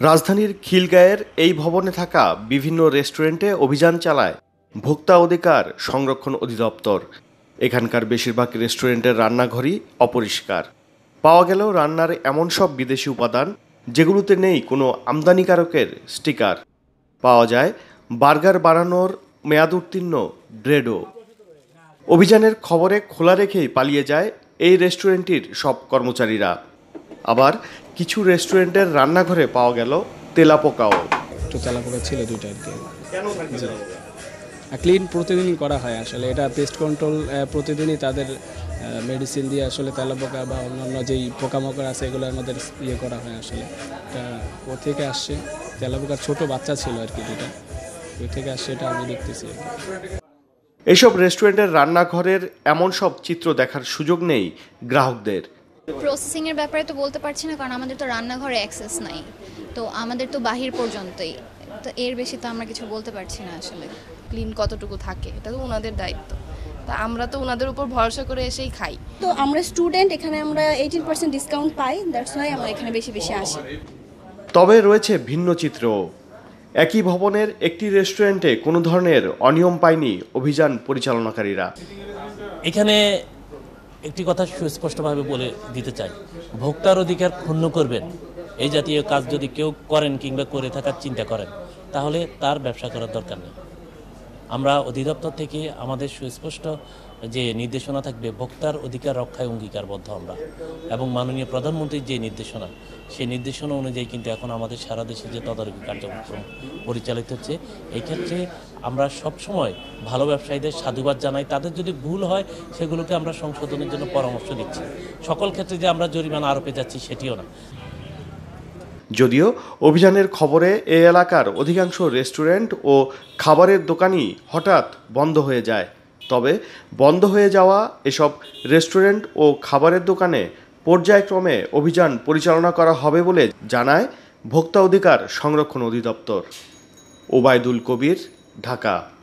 রাজধানীর খিলগাঁয়ের এই ভবনে থাকা বিভিন্ন রেস্টুরেন্টে অভিযান চালায় ভোক্তা অধিকার সংরক্ষণ অধিদপ্তর। এখানকার বেশিরভাগ রেস্টুরেন্টের রান্নাঘরই অপরিষ্কার। পাওয়া গেল রান্নার এমন সব বিদেশি উপাদান, যেগুলোতে নেই কোনো আমদানিকারকের স্টিকার। পাওয়া যায় বার্গার বানানোর মেয়াদ উত্তীর্ণ ব্রেডও। অভিযানের খবরে খোলা রেখেই পালিয়ে যায় এই রেস্টুরেন্টটির সব কর্মচারীরা। আবার কিছু রেস্টুরেন্টের রান্নাঘরে পাওয়া গেল তেলাপোকাও। একটু তেলাপোকা ছিল দুইটা আর কি। ক্লিন প্রতিদিনই করা হয় আসলে। এটা পেস্ট কন্ট্রোল প্রতিদিনই তাদের মেডিসিন দিয়ে আসলে তেলাপোকা বা অন্যান্য যেই পোকামাকড় আছে এগুলো আমাদের ইয়ে করা হয় আসলে। এটা ও থেকে আসছে। তেলাপোকার ছোট বাচ্চা ছিল আর কি দুটা ওই থেকে আসছে এটা আমি দেখতেছি এসব রেস্টুরেন্টের রান্নাঘরের এমন সব চিত্র দেখার সুযোগ নেই গ্রাহকদের। প্রসেসিং এর ব্যাপারে তো বলতে পারছি না কারণ আমাদের তো রান্নাঘরে অ্যাক্সেস নাই। তো আমাদের তো বাহির পর্যন্তই। তো এর বেশি তো আমরা কিছু বলতে পারছি না আসলে। ক্লিন কতটুকু থাকে এটা তো ওনাদের দায়িত্ব। তা আমরা তো ওনাদের উপর ভরসা করে এসেই খাই। তো আমরা স্টুডেন্ট এখানে আমরা এইটিন পার্সেন্ট ডিসকাউন্ট পাই দ্যাটস ওয়াই আমরা এখানে বেশি বেশি আসি। তবে রয়েছে ভিন্ন চিত্র। একই ভবনের একটি রেস্টুরেন্টে কোনো ধরনের অনিয়ম পায়নি অভিযান পরিচালনাকারীরা। এখানে একটি কথা সুস্পষ্টভাবে বলে দিতে চাই। ভোক্তার অধিকার ক্ষুণ্ণ করবেন। এই জাতীয় কাজ যদি কেউ করেন কিংবা করে থাকার চিন্তা করেন, তাহলে তার ব্যবসা করার দরকার নেই। আমরা অধিদপ্তর থেকে আমাদের সুস্পষ্ট যে নির্দেশনা থাকবে, ভোক্তার অধিকার রক্ষায় অঙ্গীকারবদ্ধ আমরা। এবং মাননীয় প্রধানমন্ত্রীর যে নির্দেশনা, সেই নির্দেশনা অনুযায়ী কিন্তু এখন আমাদের সারা দেশে যে তদারকি কার্যক্রম পরিচালিত হচ্ছে, এই ক্ষেত্রে আমরা সবসময় ভালো ব্যবসায়ীদের সাধুবাদ জানাই। তাদের যদি ভুল হয়, সেগুলোকে আমরা সংশোধনের জন্য পরামর্শ দিচ্ছি। সকল ক্ষেত্রে যে আমরা জরিমানা আরোপে যাচ্ছি, সেটিও না। যদিও অভিযানের খবরে এ এলাকার অধিকাংশ রেস্টুরেন্ট ও খাবারের দোকানই হঠাৎ বন্ধ হয়ে যায়। তবে বন্ধ হয়ে যাওয়া এসব রেস্টুরেন্ট ও খাবারের দোকানে পর্যায়ক্রমে অভিযান পরিচালনা করা হবে বলে জানায় ভোক্তা অধিকার সংরক্ষণ অধিদপ্তর। ওবায়দুল কবির, ঢাকা।